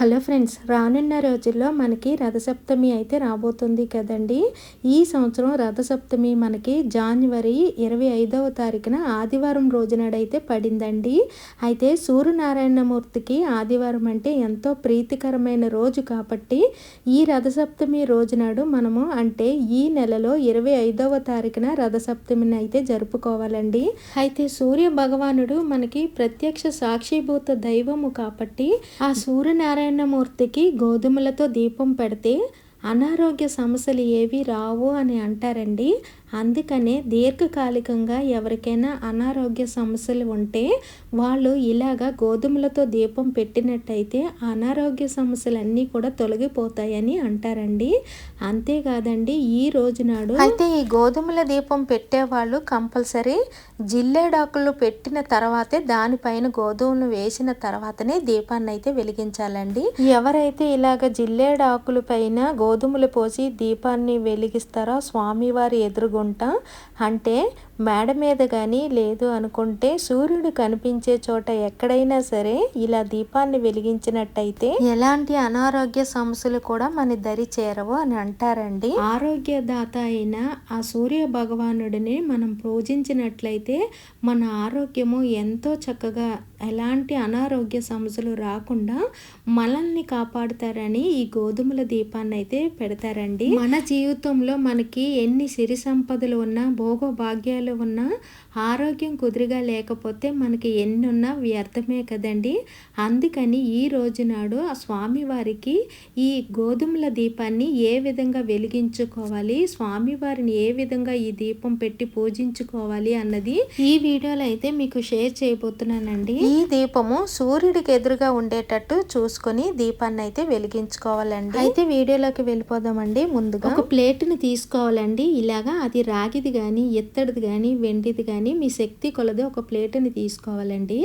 Hello friends రానున్న రోజుల్లో మనకి రథసప్తమి అయితే రాబోతుంది కదండి. ఈ సంవత్సరం రథసప్తమి మనకి జాన్వరి ఇరవై ఐదవ తారీఖున ఆదివారం రోజునాడైతే పడిందండి. అయితే సూర్యనారాయణమూర్తికి ఆదివారం అంటే ఎంతో ప్రీతికరమైన రోజు కాబట్టి ఈ రథసప్తమి రోజునాడు మనము అంటే ఈ నెలలో ఇరవై ఐదవ తారీఖున రథసప్తమిని అయితే జరుపుకోవాలండి. అయితే సూర్య భగవానుడు మనకి ప్రత్యక్ష సాక్షిభూత దైవము కాబట్టి ఆ సూర్యనారాయణ నారాయణమూర్తికి గోధుమలతో దీపం పెడితే అనారోగ్య సమస్యలు ఏవి రావు అని అంటారండి. అందుకనే దీర్ఘకాలికంగా ఎవరికైనా అనారోగ్య సమస్యలు ఉంటే వాళ్ళు ఇలాగా గోధుమలతో దీపం పెట్టినట్టయితే అనారోగ్య సమస్యలన్నీ కూడా తొలగిపోతాయని అంటారండి. అంతేకాదండి ఈ రోజు నాడు అయితే ఈ గోధుమల దీపం పెట్టేవాళ్ళు కంపల్సరీ జిల్లేడాకులు పెట్టిన తర్వాతే దానిపైన గోధుమలు వేసిన తర్వాతనే దీపాన్ని అయితే వెలిగించాలండి. ఎవరైతే ఇలాగ జిల్లేడాకుల పైన గోధుమలు పోసి దీపాన్ని వెలిగిస్తారో స్వామివారి ఎదురుగా అనుకుంటా అంటే మేడ మీద కానీ లేదు అనుకుంటే సూర్యుడు కనిపించే చోట ఎక్కడైనా సరే ఇలా దీపాన్ని వెలిగించినట్టయితే ఎలాంటి అనారోగ్య సమస్యలు కూడా మన దరి చేరవు అని అంటారండి. ఆరోగ్యదాత అయిన ఆ సూర్య భగవానుడిని మనం పూజించినట్లయితే మన ఆరోగ్యము ఎంతో చక్కగా ఎలాంటి అనారోగ్య సమస్యలు రాకుండా మనల్ని కాపాడుతారని ఈ గోధుమల దీపాన్ని అయితే పెడతారండి. మన జీవితంలో మనకి ఎన్ని సిరి సంపదలు ఉన్నా భోగభాగ్యాలు ఉన్నా ఆరోగ్యం కుదురుగా లేకపోతే మనకి ఎన్నున్నా వ్యర్థమే కదండి. అందుకని ఈ రోజు నాడు ఆ స్వామివారికి ఈ గోధుమల దీపాన్ని ఏ విధంగా వెలిగించుకోవాలి స్వామివారిని ఏ విధంగా ఈ దీపం పెట్టి పూజించుకోవాలి అన్నది ఈ వీడియోలో అయితే మీకు షేర్ చేయబోతున్నానండి. ఈ దీపము సూర్యుడికి ఎదురుగా ఉండేటట్టు చూసుకొని దీపాన్ని అయితే వెలిగించుకోవాలండి. అయితే వీడియోలోకి వెళ్ళిపోదామండి ముందుగా. ఒక ప్లేట్ని తీసుకోవాలండి. ఇలాగా అది రాగిది కానీ ఎత్తడిది కానీ వెండిది కానీ కానీ మీ శక్తి కొలది ఒక ప్లేటుని తీసుకోవాలండి.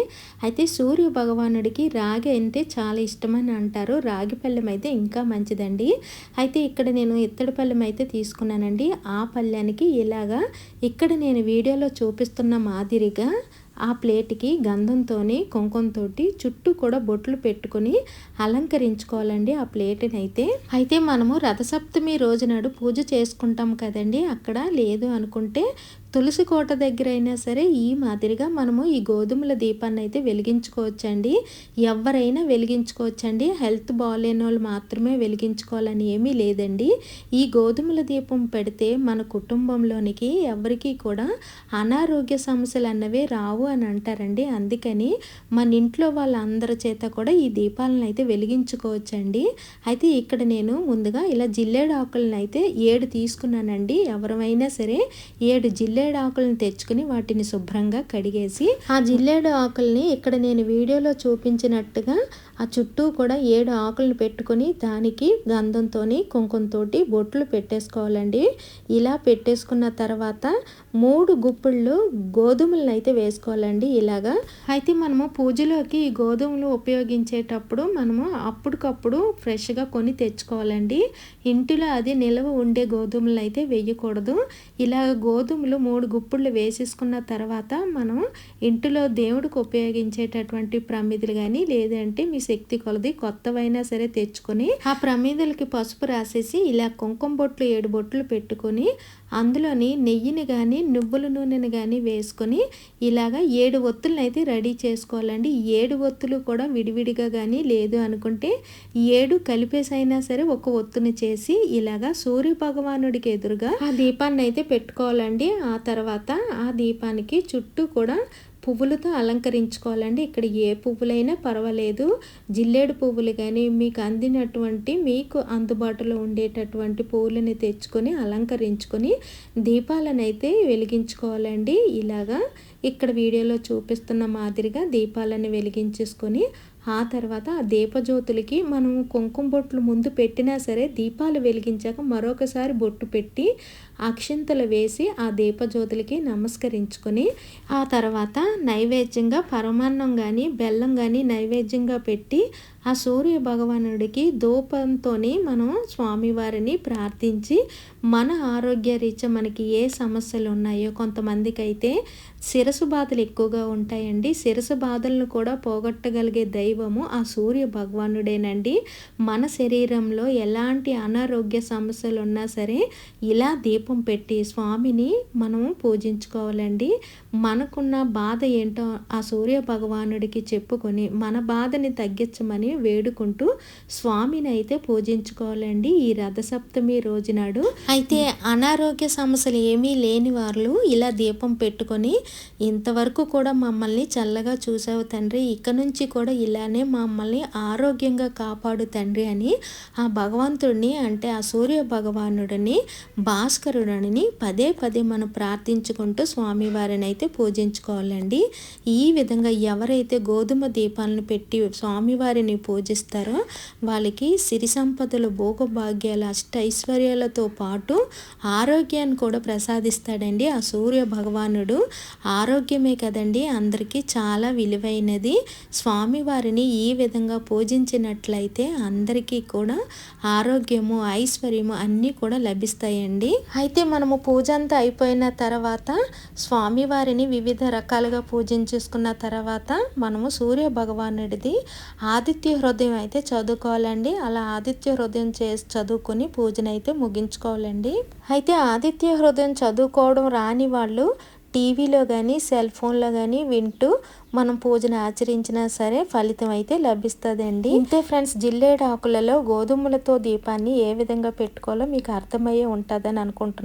అయితే సూర్య భగవానుడికి రాగి అంటే చాలా ఇష్టమని అంటారు. రాగి పళ్ళెం అయితే ఇంకా మంచిదండి. అయితే ఇక్కడ నేను ఇత్తడి పళ్ళెం అయితే తీసుకున్నానండి. ఆ పళ్ళెనికి ఇలాగా ఇక్కడ నేను వీడియోలో చూపిస్తున్న మాదిరిగా ఆ ప్లేట్కి గంధంతో కుంకుమతో చుట్టూ కూడా బొట్లు పెట్టుకొని అలంకరించుకోవాలండి ఆ ప్లేట్ని అయితే అయితే మనము రథసప్తమి రోజునాడు పూజ చేసుకుంటాం కదండి. అక్కడ లేదు అనుకుంటే తులసి కోట దగ్గర అయినా సరే ఈ మాదిరిగా మనము ఈ గోధుమల దీపాన్ని అయితే వెలిగించుకోవచ్చండి. ఎవరైనా వెలిగించుకోవచ్చండి. హెల్త్ బాగాలేని వాళ్ళు మాత్రమే వెలిగించుకోవాలని ఏమీ లేదండి. ఈ గోధుమల దీపం పెడితే మన కుటుంబంలోనికి ఎవరికి కూడా అనారోగ్య సమస్యలు అన్నవే రావు అని అంటారండి. అందుకని మన ఇంట్లో వాళ్ళందరి చేత కూడా ఈ దీపాలను అయితే వెలిగించుకోవచ్చండి. అయితే ఇక్కడ నేను ముందుగా ఇలా జిల్లేడు ఆకులను అయితే ఏడు తీసుకున్నానండి. ఎవరమైనా సరే ఏడు జిల్లే జిల్లేడు ఆకులను తెచ్చుకుని వాటిని శుభ్రంగా కడిగేసి ఆ జిల్లేడు ఆకుల్ని ఇక్కడ నేను వీడియోలో చూపించినట్టుగా ఆ చుట్టూ కూడా ఏడు ఆకులను పెట్టుకొని దానికి గంధంతో కుంకుమతో బొట్లు పెట్టేసుకోవాలండి. ఇలా పెట్టేసుకున్న తర్వాత మూడు గుప్పిళ్ళు గోధుమలను అయితే వేసుకోవాలండి ఇలాగా. అయితే మనము పూజలోకి ఈ గోధుమలు ఉపయోగించేటప్పుడు మనము అప్పటికప్పుడు ఫ్రెష్గా కొని తెచ్చుకోవాలండి. ఇంటిలో అది నిల్వ ఉండే గోధుమలు అయితే వేయకూడదు. ఇలా గోధుమలు మూడు మూడు గుప్పుళ్ళు వేసేసుకున్న తర్వాత మనం ఇంటిలో దేవుడికి ఉపయోగించేటటువంటి ప్రమిదులు కానీ లేదంటే మీ శక్తి కొలది కొత్తవైనా సరే తెచ్చుకొని ఆ ప్రమిదలకి పసుపు రాసేసి ఇలా కుంకుమ బొట్లు ఏడు బొట్లు పెట్టుకొని అందులోని నెయ్యిని కానీ నువ్వుల నూనెని కానీ వేసుకొని ఇలాగా ఏడు ఒత్తులను అయితే రెడీ చేసుకోవాలండి. ఏడు ఒత్తులు కూడా విడివిడిగా కానీ లేదు అనుకుంటే ఏడు కలిపేసైనా సరే ఒక ఒత్తుని చేసి ఇలాగా సూర్య భగవానుడికి ఎదురుగా ఆ దీపాన్ని అయితే పెట్టుకోవాలండి. ఆ తర్వాత ఆ దీపానికి చుట్టూ కూడా పువ్వులతో అలంకరించుకోవాలండి. ఇక్కడ ఏ పువ్వులైనా పర్వాలేదు. జిల్లేడు పువ్వులు కానీ మీకు అందినటువంటి మీకు అందుబాటులో ఉండేటటువంటి పువ్వులని తెచ్చుకొని అలంకరించుకొని దీపాలను అయితే వెలిగించుకోవాలండి. ఇలాగా ఇక్కడ వీడియోలో చూపిస్తున్న మాదిరిగా దీపాలను వెలిగించేసుకొని ఆ తర్వాత ఆ దీపజ్యోతులకి మనం కుంకుమ బొట్లు ముందు పెట్టినా సరే దీపాలు వెలిగించాక మరొకసారి బొట్టు పెట్టి అక్షింతలు వేసి ఆ దీపజ్యోతులకి నమస్కరించుకొని ఆ తర్వాత నైవేద్యంగా పరమాన్నం కానీ బెల్లం కానీ నైవేద్యంగా పెట్టి ఆ సూర్య భగవానుడికి ధూపంతో మనం స్వామివారిని ప్రార్థించి మన ఆరోగ్య రీత్యా మనకి ఏ సమస్యలు ఉన్నాయో కొంతమందికి అయితే శిరసు బాధలు ఎక్కువగా ఉంటాయండి. శిరసు బాధలను కూడా పోగొట్టగలిగే దైవము ఆ సూర్య భగవానుడేనండి. మన శరీరంలో ఎలాంటి అనారోగ్య సమస్యలు ఉన్నా సరే ఇలా దీపం పెట్టి స్వామిని మనం పూజించుకోవాలండి. మనకున్న బాధ ఏంటో ఆ సూర్య భగవానుడికి చెప్పుకొని మన బాధని తగ్గించమని వేడుకుంటూ స్వామిని అయితే పూజించుకోవాలండి ఈ రథసప్తమి రోజునాడు. అయితే అనారోగ్య సమస్యలు ఏమీ లేని వాళ్ళు ఇలా దీపం పెట్టుకొని ఇంతవరకు కూడా మమ్మల్ని చల్లగా చూసావు తండ్రి. ఇక నుంచి కూడా ఇలా ఇలానే మమ్మల్ని ఆరోగ్యంగా కాపాడు తండ్రి అని ఆ భగవంతుడిని అంటే ఆ సూర్య భగవానుడిని భాస్కరుడని పదే పదే మనం ప్రార్థించుకుంటూ స్వామివారిని అయితే పూజించుకోవాలండి. ఈ విధంగా ఎవరైతే గోధుమ దీపాలను పెట్టి స్వామివారిని పూజిస్తారో వాళ్ళకి సిరి సంపదలు భోగభాగ్యాలు అష్ట ఐశ్వర్యాలతో పాటు ఆరోగ్యాన్ని కూడా ప్రసాదిస్తాడండి ఆ సూర్య భగవానుడు ఆరోగ్యమే కదండి అందరికీ చాలా విలువైనది. స్వామివారిని ఈ విధంగా పూజించినట్లయితే అందరికీ కూడా ఆరోగ్యము ఐశ్వర్యము అన్నీ కూడా లభిస్తాయండి. అయితే మనము పూజ అంతా అయిపోయిన తర్వాత స్వామివారిని వివిధ రకాలుగా పూజించేసుకున్న తర్వాత మనము సూర్య భగవానుడిది ఆదిత్య హృదయం అయితే చదువుకోవాలండి. అలా ఆదిత్య హృదయం చేసి చదువుకొని పూజనైతే ముగించుకోవాలండి. అయితే ఆదిత్య హృదయం చదువుకోవడం రాని వాళ్ళు టీవీలో కానీ సెల్ ఫోన్లో కానీ వింటూ మనం పూజను ఆచరించినా సరే ఫలితం అయితే లభిస్తుందండి. ఇంతే ఫ్రెండ్స్ జిల్లేడు ఆకులలో గోధుమలతో దీపాన్ని ఏ విధంగా పెట్టుకోవాలో మీకు అర్థమయ్యే ఉంటుందని అనుకుంటున్నాను.